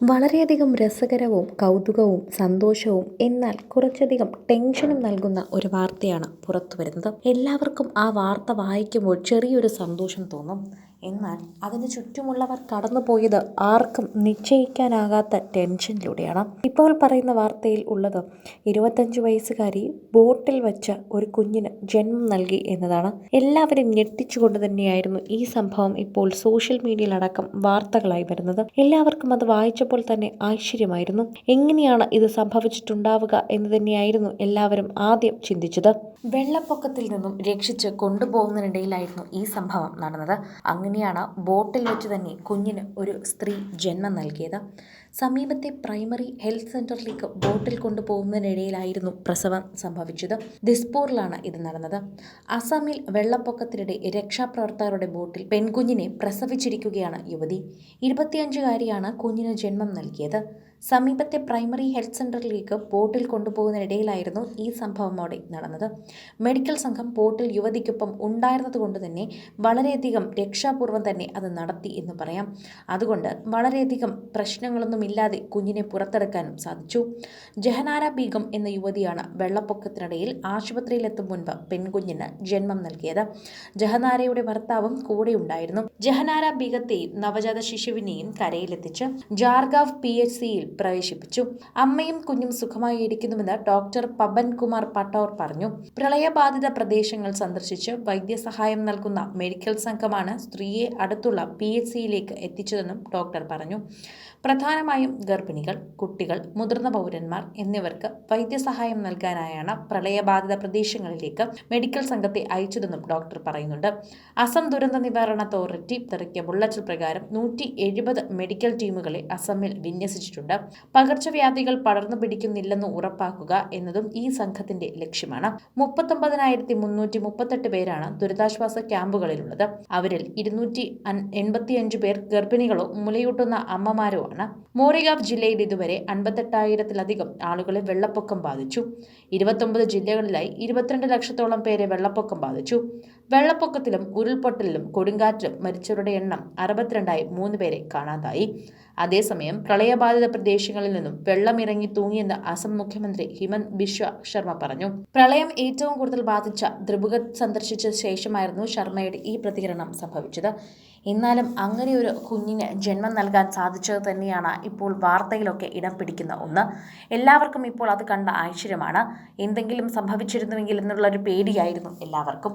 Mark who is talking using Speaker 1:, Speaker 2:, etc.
Speaker 1: വളരെയധികം രസകരവും കൗതുകവും സന്തോഷവും എന്നാൽ കുറച്ചധികം ടെൻഷനും നൽകുന്ന ഒരു വാർത്തയാണ് പുറത്തു വരുന്നത് എല്ലാവർക്കും ആ വാർത്ത വായിക്കുമ്പോൾ ചെറിയൊരു സന്തോഷം തോന്നും. എന്നാൽ അതിന് ചുറ്റുമുള്ളവർ കടന്നുപോയത് ആർക്കും നിശ്ചയിക്കാനാകാത്ത ടെൻഷനിലൂടെയാണ്. ഇപ്പോൾ പറയുന്ന വാർത്തയിൽ ഉള്ളത് ഇരുപത്തഞ്ച് വയസ്സുകാരി ബോട്ടിൽ വെച്ച ഒരു കുഞ്ഞിന് ജന്മം നൽകി എന്നതാണ്. എല്ലാവരും ഞെട്ടിച്ചുകൊണ്ട് തന്നെയായിരുന്നു ഈ സംഭവം ഇപ്പോൾ സോഷ്യൽ മീഡിയയിലടക്കം വാർത്തകളായി വരുന്നത്. എല്ലാവർക്കും അത് വായിച്ചപ്പോൾ തന്നെ ആശ്ചര്യമായിരുന്നു. എങ്ങനെയാണ് ഇത് സംഭവിച്ചിട്ടുണ്ടാവുക എന്ന് തന്നെയായിരുന്നു എല്ലാവരും ആദ്യം ചിന്തിച്ചത്. വെള്ളപ്പൊക്കത്തിൽ നിന്നും രക്ഷിച്ച് കൊണ്ടുപോകുന്നതിനിടയിലായിരുന്നു ഈ സംഭവം നടന്നത്. അങ്ങനെയാണ് ബോട്ടിൽ വെച്ച് തന്നെ കുഞ്ഞിന് ഒരു സ്ത്രീ ജന്മം നൽകിയത്. സമീപത്തെ പ്രൈമറി ഹെൽത്ത് സെന്ററിലേക്ക് ബോട്ടിൽ കൊണ്ടുപോകുന്നതിനിടയിലായിരുന്നു പ്രസവം സംഭവിച്ചത്. ദിസ്പൂറിലാണ് ഇത് നടന്നത്. അസമിൽ വെള്ളപ്പൊക്കത്തിനിടെ രക്ഷാപ്രവർത്തകരുടെ ബോട്ടിൽ പെൺകുഞ്ഞിനെ പ്രസവിച്ചിരിക്കുകയാണ് യുവതി. ഇരുപത്തിയഞ്ചുകാരിയാണ് കുഞ്ഞിന് ജന്മം നൽകിയത്. സമീപത്തെ പ്രൈമറി ഹെൽത്ത് സെന്ററിലേക്ക് ബോട്ടിൽ കൊണ്ടുപോകുന്നതിനിടയിലായിരുന്നു ഈ സംഭവം അവിടെ നടന്നത്. മെഡിക്കൽ സംഘം ബോട്ടിൽ യുവതിക്കൊപ്പം ഉണ്ടായിരുന്നതുകൊണ്ട് തന്നെ വളരെയധികം രക്ഷാപൂർവം തന്നെ അത് നടത്തി എന്ന് പറയാം. അതുകൊണ്ട് വളരെയധികം പ്രശ്നങ്ങളൊന്നുമില്ലാതെ കുഞ്ഞിനെ പുറത്തെടുക്കാനും സാധിച്ചു. ജഹനാര ബീഗം എന്ന യുവതിയാണ് വെള്ളപ്പൊക്കത്തിനിടയിൽ ആശുപത്രിയിലെത്തും മുൻപ് പെൺകുഞ്ഞിന് ജന്മം നൽകിയത്. ജഹനാരയുടെ ഭർത്താവും കൂടെ ഉണ്ടായിരുന്നു. ജഹനാര ബീഗത്തെയും നവജാത ശിശുവിനെയും കരയിലെത്തിച്ച് ജാർഗാവ് പി എച്ച് സിയിൽ പ്രവേശിപ്പിച്ചു. അമ്മയും കുഞ്ഞും സുഖമായി ഇരിക്കുന്നുവെന്ന് ഡോക്ടർ പബൻ കുമാർ പട്ടോർ പറഞ്ഞു. പ്രളയബാധിത പ്രദേശങ്ങൾ സന്ദർശിച്ച് വൈദ്യസഹായം നൽകുന്ന മെഡിക്കൽ സംഘമാണ് സ്ത്രീയെ അടുത്തുള്ള പി എച്ച് സിയിലേക്ക് എത്തിച്ചതെന്നും ഡോക്ടർ പറഞ്ഞു. പ്രധാനമായും ഗർഭിണികൾ കുട്ടികൾ മുതിർന്ന പൗരന്മാർ എന്നിവർക്ക് വൈദ്യസഹായം നൽകാനായാണ് പ്രളയബാധിത പ്രദേശങ്ങളിലേക്ക് മെഡിക്കൽ സംഘത്തെ അയച്ചതെന്നും ഡോക്ടർ പറയുന്നുണ്ട്. അസം ദുരന്ത നിവാരണ അതോറിറ്റി ഇറക്കിയ ബുള്ളറ്റിൽ പ്രകാരം നൂറ്റി മെഡിക്കൽ ടീമുകളെ അസമിൽ വിന്യസിച്ചിട്ടുണ്ട്. പകർച്ചവ്യാധികൾ പടർന്നു പിടിക്കുന്നില്ലെന്ന് ഉറപ്പാക്കുക എന്നതും ഈ സംഘത്തിന്റെ ലക്ഷ്യമാണ്. മുപ്പത്തൊമ്പതിനായിരത്തി മുന്നൂറ്റി മുപ്പത്തെട്ട് പേരാണ് ദുരിതാശ്വാസ ക്യാമ്പുകളിലുള്ളത്. അവരിൽ ഇരുന്നൂറ്റി എൺപത്തിയഞ്ച് പേർ ഗർഭിണികളോ മുലയൂട്ടുന്ന അമ്മമാരോ ആണ്. മോറിഗാവ് ജില്ലയിൽ ഇതുവരെ അൻപത്തെട്ടായിരത്തിലധികം ആളുകളെ വെള്ളപ്പൊക്കം ബാധിച്ചു. ഇരുപത്തൊമ്പത് ജില്ലകളിലായി ഇരുപത്തിരണ്ട് ലക്ഷത്തോളം പേരെ വെള്ളപ്പൊക്കം ബാധിച്ചു. വെള്ളപ്പൊക്കത്തിലും ഉരുൾപൊട്ടലിലും കൊടുങ്കാറ്റിലും മരിച്ചവരുടെ എണ്ണം അറുപത്തിരണ്ടായി മൂന്ന് പേരെ കാണാതായി. അതേസമയം പ്രളയബാധിത പ്രദേശങ്ങളിൽ നിന്നും വെള്ളമിറങ്ങി തൂങ്ങിയെന്ന് അസം മുഖ്യമന്ത്രി ഹിമന്ത് ബിശ്വ ശർമ്മ പറഞ്ഞു. പ്രളയം ഏറ്റവും കൂടുതൽ ബാധിച്ച ത്രിപുഗത് സന്ദർശിച്ച ശേഷമായിരുന്നു ശർമ്മയുടെ ഈ പ്രതികരണം സംഭവിച്ചത്. എന്നാലും അങ്ങനെ ഒരു കുഞ്ഞിന് ജന്മം നൽകാൻ സാധിച്ചത് തന്നെയാണ് ഇപ്പോൾ വാർത്തയിലൊക്കെ ഇടം പിടിക്കുന്ന ഒന്ന്. എല്ലാവർക്കും ഇപ്പോൾ അത് കണ്ട ആശ്ചര്യമാണ് എന്തെങ്കിലും സംഭവിച്ചിരുന്നുവെങ്കിൽ എന്നുള്ളൊരു പേടിയായിരുന്നു എല്ലാവർക്കും.